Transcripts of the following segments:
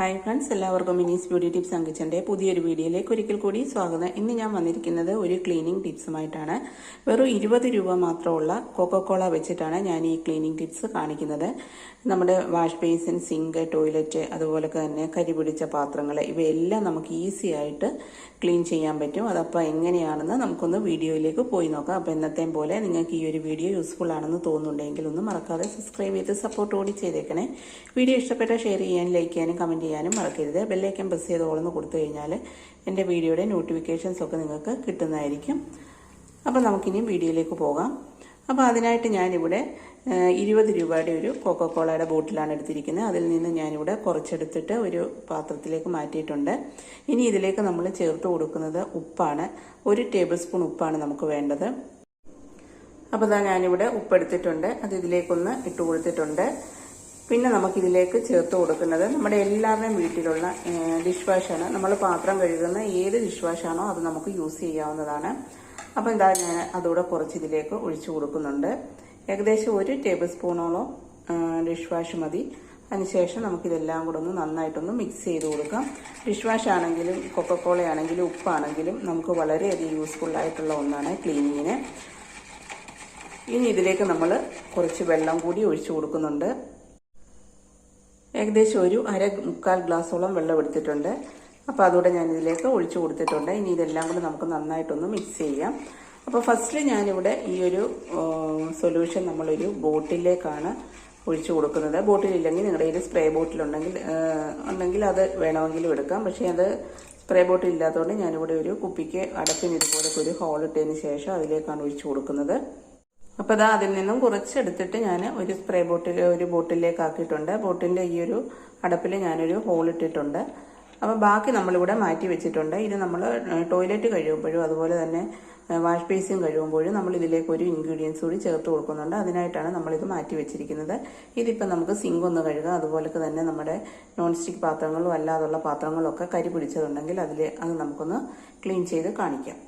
Hi friends എല്ലാവർക്കും മിനീസ് beauty tips അങ്കിച്ചന്റെ പുതിയൊരു വീഡിയോയിലേക്ക് ഒരിക്കൽ കൂടി സ്വാഗതം. ഇന്ന് ഞാൻ വന്നിരിക്കുന്നത് ഒരു ക്ലീനിങ് ടിപ്സുമായിട്ടാണ് വെറും ഇരുപത് രൂപ മാത്രമുള്ള കൊക്കോക്കോള വെച്ചിട്ടാണ് ഞാൻ ഈ ക്ലീനിങ് ടിപ്സ് കാണിക്കുന്നത്. നമ്മുടെ വാഷ് ബേസിൻ സിങ്ക് ടോയ്ലറ്റ് അതുപോലെ തന്നെ കരി പിടിച്ച പാത്രങ്ങൾ ഇവയെല്ലാം നമുക്ക് ഈസി ആയിട്ട് ക്ലീൻ ചെയ്യാൻ പറ്റും. അതപ്പോൾ എങ്ങനെയാണെന്ന് നമുക്കൊന്ന് വീഡിയോയിലേക്ക് പോയി നോക്കാം. അപ്പോൾ എന്നത്തെയും പോലെ നിങ്ങൾക്ക് ഈ ഒരു വീഡിയോ യൂസ്ഫുൾ ആണെന്ന് തോന്നുന്നുണ്ടെങ്കിൽ ഒന്നും മറക്കാതെ സബ്സ്ക്രൈബ് ചെയ്ത് സപ്പോർട്ട് കൂടി ചെയ്തേക്കണേ. വീഡിയോ ഇഷ്ടപ്പെട്ടാൽ ഷെയർ ചെയ്യാനും ലൈക്ക് ചെയ്യാനും കമന്റ് ചെയ്യാനും മറക്കരുത്. ബെല്ലൈക്കൻ പ്രസ് ചെയ്ത് ഓളന്ന് കൊടുത്തു കഴിഞ്ഞാൽ എന്റെ വീഡിയോയുടെ നോട്ടിഫിക്കേഷൻസ് ഒക്കെ നിങ്ങൾക്ക് കിട്ടുന്നതായിരിക്കും. അപ്പോൾ നമുക്കിനി വീഡിയോയിലേക്ക് പോകാം. അപ്പോൾ അതിനായിട്ട് ഞാനിവിടെ ഇരുപത് രൂപയുടെ ഒരു കോക്കോക്കോളയുടെ ബോട്ടിലാണ് എടുത്തിരിക്കുന്നത്. അതിൽ നിന്ന് ഞാനിവിടെ കുറച്ചെടുത്തിട്ട് ഒരു പാത്രത്തിലേക്ക് മാറ്റിയിട്ടുണ്ട്. ഇനി ഇതിലേക്ക് നമ്മൾ ചേർത്ത് കൊടുക്കുന്നത് ഉപ്പാണ്. ഒരു ടേബിൾ സ്പൂൺ ഉപ്പാണ് നമുക്ക് വേണ്ടത്. അപ്പോൾ ഇതാ ഞാനിവിടെ ഉപ്പെടുത്തിട്ടുണ്ട്. അത് ഇതിലേക്കൊന്ന് ഇട്ട് കൊടുത്തിട്ടുണ്ട്. പിന്നെ നമുക്കിതിലേക്ക് ചേർത്ത് കൊടുക്കുന്നത് നമ്മുടെ എല്ലാവരുടെയും വീട്ടിലുള്ള ഡിഷ് വാഷാണ് നമ്മൾ പാത്രം കഴുകുന്ന ഏത് ഡിഷ് വാഷാണോ അത് നമുക്ക് യൂസ് ചെയ്യാവുന്നതാണ്. അപ്പോൾ എന്താ ഞാൻ അതുകൂടെ കുറച്ച് ഇതിലേക്ക് ഒഴിച്ചു കൊടുക്കുന്നുണ്ട്. ഏകദേശം ഒരു ടേബിൾ സ്പൂണോളം ഡിഷ് വാഷ് മതി. അതിനുശേഷം നമുക്കിതെല്ലാം കൂടെ ഒന്ന് നന്നായിട്ടൊന്ന് മിക്സ് ചെയ്ത് കൊടുക്കാം. ഡിഷ് വാഷ് ആണെങ്കിലും കൊക്കക്കോള ആണെങ്കിലും ഉപ്പാണെങ്കിലും നമുക്ക് വളരെയധികം യൂസ്ഫുൾ ആയിട്ടുള്ള ഒന്നാണ് ക്ലീനിങ്ങിന് ഇനി ഇതിലേക്ക് നമ്മൾ കുറച്ച് വെള്ളം കൂടി ഒഴിച്ചു കൊടുക്കുന്നുണ്ട്. ഏകദേശം ഒരു അര മുക്കാൽ ഗ്ലാസ്സോളം വെള്ളം എടുത്തിട്ടുണ്ട്. അപ്പോൾ അതുകൂടെ ഞാനിതിലേക്ക് ഒഴിച്ചു കൊടുത്തിട്ടുണ്ട്. ഇനി ഇതെല്ലാം കൂടെ നമുക്ക് നന്നായിട്ടൊന്ന് മിക്സ് ചെയ്യാം. അപ്പോൾ ഫസ്റ്റിൽ ഞാനിവിടെ ഈ ഒരു സൊല്യൂഷൻ നമ്മളൊരു ബോട്ടിലേക്കാണ് ഒഴിച്ചു കൊടുക്കുന്നത്. ബോട്ടിലില്ലെങ്കിൽ നിങ്ങളുടെ കയ്യിൽ സ്പ്രേ ബോട്ടിലുണ്ടെങ്കിൽ ഉണ്ടെങ്കിൽ അത് വേണമെങ്കിലും എടുക്കാം. പക്ഷേ അത് സ്പ്രേ ബോട്ടിൽ ഇല്ലാത്തതുകൊണ്ട് ഞാനിവിടെ ഒരു കുപ്പിക്ക് അടപ്പിന് ഇതുപോലത്തെ ഒരു ഹോൾ ഇട്ടതിന് ശേഷം അതിലേക്കാണ് ഒഴിച്ചു കൊടുക്കുന്നത്. അപ്പോൾ ഇതാ അതിൽ നിന്നും കുറച്ചെടുത്തിട്ട് ഞാൻ ഒരു സ്പ്രേ ബോട്ടിൽ ഒരു ബോട്ടിലേക്ക് ആക്കിയിട്ടുണ്ട് ബോട്ടിന്റെ ഈ ഒരു അടപ്പിൽ ഞാനൊരു ഹോൾ ഇട്ടിട്ടുണ്ട്. അപ്പോൾ ബാക്കി നമ്മളിവിടെ മാറ്റി വെച്ചിട്ടുണ്ട്. ഇത് നമ്മൾ ടോയ്ലറ്റ് കഴിയുമ്പോഴും അതുപോലെ തന്നെ വാഷ് ബേസിൻ കഴിയുമ്പോഴും നമ്മൾ ഇതിലേക്ക് ഒരു ഇൻഗ്രീഡിയൻസ് കൂടി ചേർത്ത് കൊടുക്കുന്നുണ്ട്. അതിനായിട്ടാണ് നമ്മളിത് മാറ്റി വെച്ചിരിക്കുന്നത്. ഇതിപ്പോൾ നമുക്ക് സിങ്ക് ഒന്ന് കഴുകാം. അതുപോലെ തന്നെ നമ്മുടെ നോൺ സ്റ്റിക്ക് പാത്രങ്ങളും അല്ലാതുള്ള പാത്രങ്ങളൊക്കെ കരി പിടിച്ചതുണ്ടെങ്കിൽ അതിൽ അത് നമുക്കൊന്ന് ക്ലീൻ ചെയ്ത് കാണിക്കാം.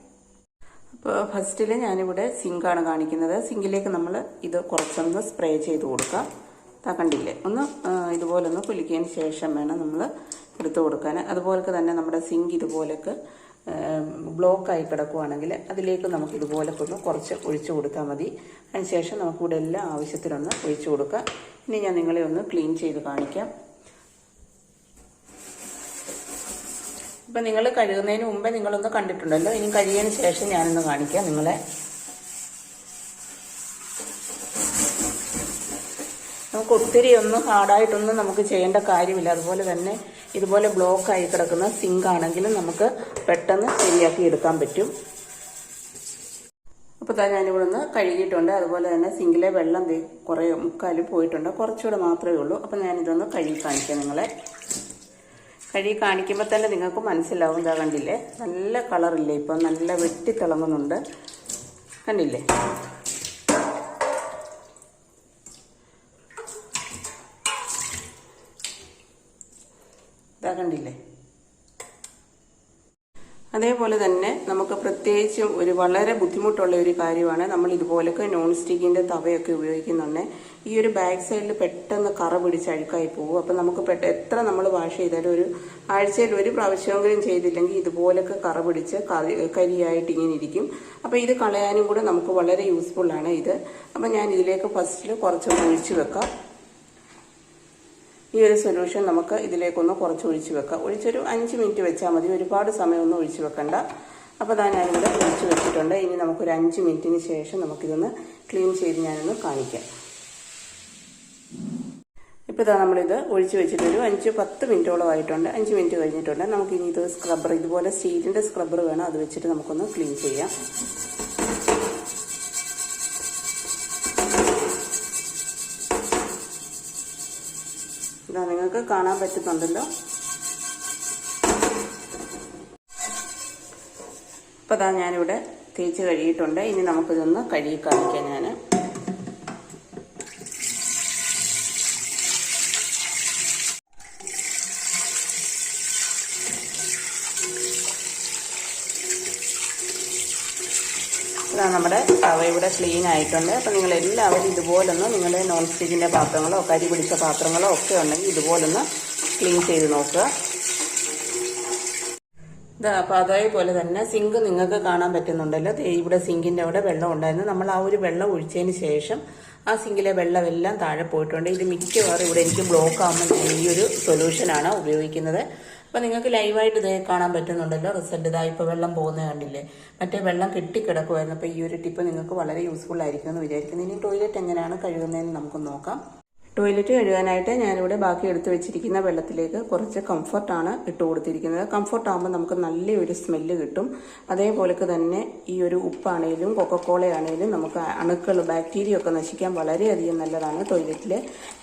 അപ്പോൾ ഫസ്റ്റിൽ ഞാനിവിടെ സിങ്കാണ് കാണിക്കുന്നത്. സിങ്കിലേക്ക് നമ്മൾ ഇത് കുറച്ചൊന്ന് സ്പ്രേ ചെയ്ത് കൊടുക്കുക തകണ്ടില്ലേ കണ്ടില്ലേ? ഒന്ന് ഇതുപോലെ ഒന്ന് കുലിക്കിയതിന് ശേഷം വേണം നമ്മൾ എടുത്തു കൊടുക്കാൻ അതുപോലെ തന്നെ നമ്മുടെ സിങ്ക് ഇതുപോലൊക്കെ ബ്ലോക്കായി കിടക്കുവാണെങ്കിൽ അതിലേക്ക് നമുക്ക് ഇതുപോലൊക്കെ ഒന്ന് കുറച്ച് ഒഴിച്ചു കൊടുത്താൽ മതി. അതിനുശേഷം നമുക്കിവിടെ എല്ലാം ആവശ്യത്തിനൊന്ന് ഒഴിച്ചു കൊടുക്കാം. ഇനി ഞാൻ നിങ്ങളെ ഒന്ന് ക്ലീൻ ചെയ്ത് കാണിക്കാം. ഇപ്പം നിങ്ങൾ കഴുകുന്നതിന് മുമ്പേ നിങ്ങളൊന്ന് കണ്ടിട്ടുണ്ടല്ലോ. ഇനി കഴുകിയതിന് ശേഷം ഞാനൊന്ന് കാണിക്കാം നിങ്ങളെ. നമുക്ക് ഒത്തിരി ഒന്നും ഹാർഡായിട്ടൊന്നും നമുക്ക് ചെയ്യേണ്ട കാര്യമില്ല. അതുപോലെ തന്നെ ഇതുപോലെ ബ്ലോക്ക് ആയി കിടക്കുന്ന സിങ്ക് ആണെങ്കിലും നമുക്ക് പെട്ടെന്ന് ശരിയാക്കി എടുക്കാൻ പറ്റും. അപ്പോൾ തന്നെ ഞാനിവിടെ നിന്ന് കഴുകിയിട്ടുണ്ട്. അതുപോലെ തന്നെ സിങ്കിലെ വെള്ളം കുറേ മുക്കാലും പോയിട്ടുണ്ട്. കുറച്ചുകൂടെ മാത്രമേ ഉള്ളൂ. അപ്പം ഞാനിതൊന്ന് കഴുകി കാണിക്കാം നിങ്ങളെ. കഴുകി കാണിക്കുമ്പോൾ തന്നെ നിങ്ങൾക്ക് മനസ്സിലാവും ഇതാ കണ്ടില്ലേ? നല്ല കളറില്ലേ? ഇപ്പം നല്ല വെട്ടി തിളങ്ങുന്നുണ്ട്. കണ്ടില്ലേ? ഇതാ കണ്ടില്ലേ? അതേപോലെ തന്നെ പ്രത്യേകിച്ചും ഒരു വളരെ ബുദ്ധിമുട്ടുള്ള ഒരു കാര്യമാണ്. നമ്മൾ ഇതുപോലൊക്കെ നോൺ സ്റ്റിക്കിന്റെ തവയൊക്കെ ഉപയോഗിക്കുന്നുണ്ട്. ഈ ഒരു ബാക്ക് സൈഡിൽ പെട്ടെന്ന് കറ പിടിച്ച് അഴുക്കായി പോകും. അപ്പം നമുക്ക് എത്ര നമ്മൾ വാഷ് ചെയ്താലും ഒരു ആഴ്ചയിൽ ഒരു പ്രാവശ്യമെങ്കിലും ചെയ്തില്ലെങ്കിൽ ഇതുപോലൊക്കെ കറ പിടിച്ച് കരിയായിട്ട് ഇങ്ങനെ ഇരിക്കും. അപ്പം ഇത് കളയാനും കൂടെ നമുക്ക് വളരെ യൂസ്ഫുള്ളാണ് ഇത്. അപ്പം ഞാൻ ഇതിലേക്ക് ഫസ്റ്റിൽ കുറച്ച് ഒഴിച്ച് വെക്കാം. ഈ ഒരു സൊല്യൂഷൻ നമുക്ക് ഇതിലേക്കൊന്ന് കുറച്ച് ഒഴിച്ച് വെക്കാം. ഒഴിച്ചൊരു അഞ്ച് മിനിറ്റ് വെച്ചാൽ മതി. ഒരുപാട് സമയമൊന്നും ഒഴിച്ച് വെക്കണ്ട. അപ്പോൾ അതാ ഞാനിവിടെ ഒഴിച്ച് വെച്ചിട്ടുണ്ട്. ഇനി നമുക്കൊരു അഞ്ച് മിനിറ്റിന് ശേഷം നമുക്കിതൊന്ന് ക്ലീൻ ചെയ്ത് ഞാനൊന്ന് കാണിക്കാം. ഇപ്പോൾ ഇതാ നമ്മളിത് ഒഴിച്ച് വെച്ചിട്ട് ഒരു അഞ്ച് പത്ത് മിനിറ്റോളം ആയിട്ടുണ്ട്. അഞ്ച് മിനിറ്റ് കഴിഞ്ഞിട്ടുണ്ട്. നമുക്കിനി ഇത് സ്ക്രബ്ബർ ഇതുപോലെ സ്റ്റീലിന്റെ സ്ക്രബ്ബർ വേണം. അത് വെച്ചിട്ട് നമുക്കൊന്ന് ക്ലീൻ ചെയ്യാം. ഇതാ നിങ്ങൾക്ക് കാണാൻ പറ്റുന്നുണ്ടല്ലോ. അപ്പോൾ അതാ ഞാനിവിടെ തേച്ച് കഴുകിയിട്ടുണ്ട്. ഇനി നമുക്കിതൊന്ന് കഴുകി കാണിക്കാം ഞാൻ നമ്മുടെ തവ ഇവിടെ ക്ലീൻ ആയിട്ടുണ്ട്. അപ്പം നിങ്ങൾ എല്ലാവരും ഇതുപോലൊന്ന് നിങ്ങളുടെ നോൺ സ്റ്റിക്കിന്റെ പാത്രങ്ങളോ കരി പിടിച്ച പാത്രങ്ങളോ ഒക്കെ ഉണ്ടെങ്കിൽ ഇതുപോലൊന്ന് ക്ലീൻ ചെയ്ത് നോക്കുക. ഇതാ അപ്പോൾ അതേപോലെ തന്നെ സിങ്ക് നിങ്ങൾക്ക് കാണാൻ പറ്റുന്നുണ്ടല്ലോ. ഇവിടെ സിങ്കിന്റെ അവിടെ വെള്ളം ഉണ്ടായിരുന്നു. നമ്മൾ ആ ഒരു വെള്ളം ഒഴിച്ചതിന് ശേഷം ആ സിങ്കിലെ വെള്ളമെല്ലാം താഴെ പോയിട്ടുണ്ട്. ഇത് മിക്കവാറും ഇവിടെ എനിക്ക് ബ്ലോക്ക് ആകുമ്പോൾ ഞാൻ ഈ ഒരു സൊല്യൂഷനാണ് ഉപയോഗിക്കുന്നത്. അപ്പോൾ നിങ്ങൾക്ക് ലൈവായിട്ട് ഇത് കാണാൻ പറ്റുന്നുണ്ടല്ലോ റിസൾട്ട് ഇതാ ഇപ്പോൾ വെള്ളം പോകുന്നത് കണ്ടില്ലേ? മറ്റേ വെള്ളം കെട്ടിക്കിടക്കുമായിരുന്നു അപ്പോൾ ഈ ഒരു ടിപ്പ് നിങ്ങൾക്ക് വളരെ യൂസ്ഫുൾ ആയിരിക്കും എന്ന് വിചാരിക്കുന്നു. ഇനി ടോയ്ലറ്റ് എങ്ങനെയാണ് കഴുകുന്നതെന്ന് നമുക്ക് നോക്കാം. ടോയ്ലറ്റ് കഴുകാനായിട്ട് ഞാനിവിടെ ബാക്കി എടുത്തു വെച്ചിരിക്കുന്ന വെള്ളത്തിലേക്ക് കുറച്ച് കംഫർട്ടാണ് ഇട്ട് കൊടുത്തിരിക്കുന്നത്. കംഫർട്ട് ആകുമ്പോൾ നമുക്ക് നല്ലൊരു സ്മെല്ല് കിട്ടും. അതേപോലൊക്കെ തന്നെ ഈ ഒരു ഉപ്പാണേലും കൊക്കക്കോള ആണേലും നമുക്ക് അണുക്കൾ ബാക്ടീരിയ ഒക്കെ നശിക്കാൻ വളരെയധികം നല്ലതാണ് ടോയ്ലറ്റിൽ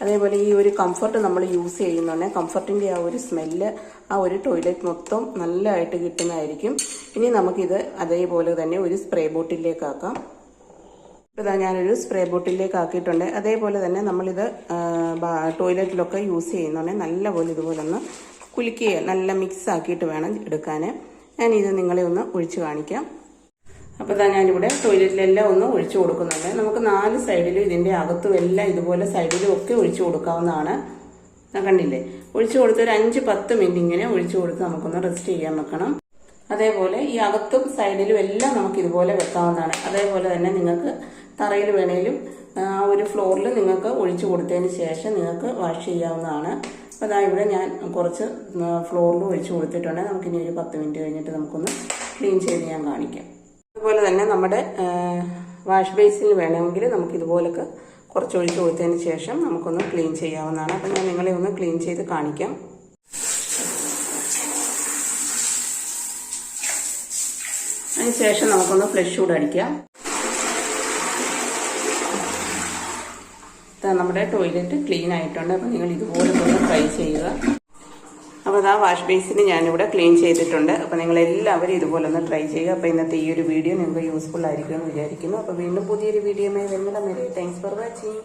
അതേപോലെ ഈ ഒരു കംഫർട്ട് നമ്മൾ യൂസ് ചെയ്യുന്നുണ്ടെങ്കിൽ കംഫർട്ടിന്റെ ആ ഒരു സ്മെല്ല് ആ ഒരു ടോയ്ലറ്റ് മൊത്തം നല്ലതായിട്ട് കിട്ടുന്നതായിരിക്കും. ഇനി നമുക്കിത് അതേപോലെ തന്നെ ഒരു സ്പ്രേ ബോട്ടിലേക്ക് ആക്കാം. ഇതാ ഞാനൊരു സ്പ്രേ ബോട്ടിലേക്ക് ആക്കിയിട്ടുണ്ട്. അതേപോലെ തന്നെ നമ്മളിത് ടോയ്ലറ്റിലൊക്കെ യൂസ് ചെയ്യുന്നുണ്ടെങ്കിൽ നല്ലപോലെ ഇതുപോലെ ഒന്ന് കുലുക്കുക നല്ല മിക്സ് ആക്കിയിട്ട് വേണം എടുക്കാൻ ഞാനിത് നിങ്ങളെ ഒന്ന് ഒഴിച്ച് കാണിക്കാം. അപ്പോൾ ഇതാ ഞാനിവിടെ ടോയ്ലറ്റിലെല്ലാം ഒന്ന് ഒഴിച്ചു കൊടുക്കുന്നുണ്ട്. നമുക്ക് നാല് സൈഡിലും ഇതിന്റെ അകത്തും എല്ലാം ഇതുപോലെ സൈഡിലും ഒക്കെ ഒഴിച്ചു കൊടുക്കാവുന്നതാണ്. കണ്ടില്ലേ? ഒഴിച്ചു കൊടുത്ത് ഒരു അഞ്ച് പത്ത് മിനിറ്റ് ഇങ്ങനെ ഒഴിച്ചു കൊടുത്ത് നമുക്കൊന്ന് റെസ്റ്റ് ചെയ്യാൻ വെക്കണം. അതേപോലെ ഈ അകത്തും സൈഡിലും എല്ലാം നമുക്ക് ഇതുപോലെ വെക്കാവുന്നതാണ്. അതേപോലെ തന്നെ നിങ്ങൾക്ക് തറയിൽ വേണേലും ആ ഒരു ഫ്ലോറിൽ നിങ്ങൾക്ക് ഒഴിച്ചു കൊടുത്തതിന് ശേഷം നിങ്ങൾക്ക് വാഷ് ചെയ്യാവുന്നതാണ്. അപ്പോൾ അതാ ഇവിടെ ഞാൻ കുറച്ച് ഫ്ലോറിൽ ഒഴിച്ചു കൊടുത്തിട്ടുണ്ട്. നമുക്കിനി ഒരു പത്ത് മിനിറ്റ് കഴിഞ്ഞിട്ട് നമുക്കൊന്ന് ക്ലീൻ ചെയ്ത് ഞാൻ കാണിക്കാം. അതുപോലെ തന്നെ നമ്മുടെ വാഷ് ബേസിൽ വേണമെങ്കിൽ നമുക്ക് ഇതുപോലൊക്കെ കുറച്ച് ഒഴിച്ച് കൊടുത്തതിന് ശേഷം നമുക്കൊന്ന് ക്ലീൻ ചെയ്യാവുന്നതാണ്. അപ്പം ഞാൻ നിങ്ങളെ ഒന്ന് ക്ലീൻ ചെയ്ത് കാണിക്കാം. അതിന് ശേഷം നമുക്കൊന്ന് ഫ്ലഷ് കൂടെ അടിക്കാം നമ്മുടെ ടോയ്ലറ്റ് ക്ലീൻ ആയിട്ടുണ്ട്. അപ്പം നിങ്ങൾ ഇതുപോലെ ഒന്ന് ട്രൈ ചെയ്യുക. അപ്പോൾ അതാ വാഷ് ബേസിന് ഞാനിവിടെ ക്ലീൻ ചെയ്തിട്ടുണ്ട്. അപ്പോൾ നിങ്ങൾ എല്ലാവരും ഇതുപോലെ ഒന്ന് ട്രൈ ചെയ്യുക. അപ്പോൾ ഇന്നത്തെ ഈ ഒരു വീഡിയോ നിങ്ങൾക്ക് യൂസ്ഫുൾ ആയിരിക്കുമെന്ന് വിചാരിക്കുന്നു. അപ്പോൾ വീണ്ടും പുതിയൊരു വീഡിയോയുമായി വരുന്നിടം വരെ താങ്ക്സ് ഫോർ വാച്ചിങ്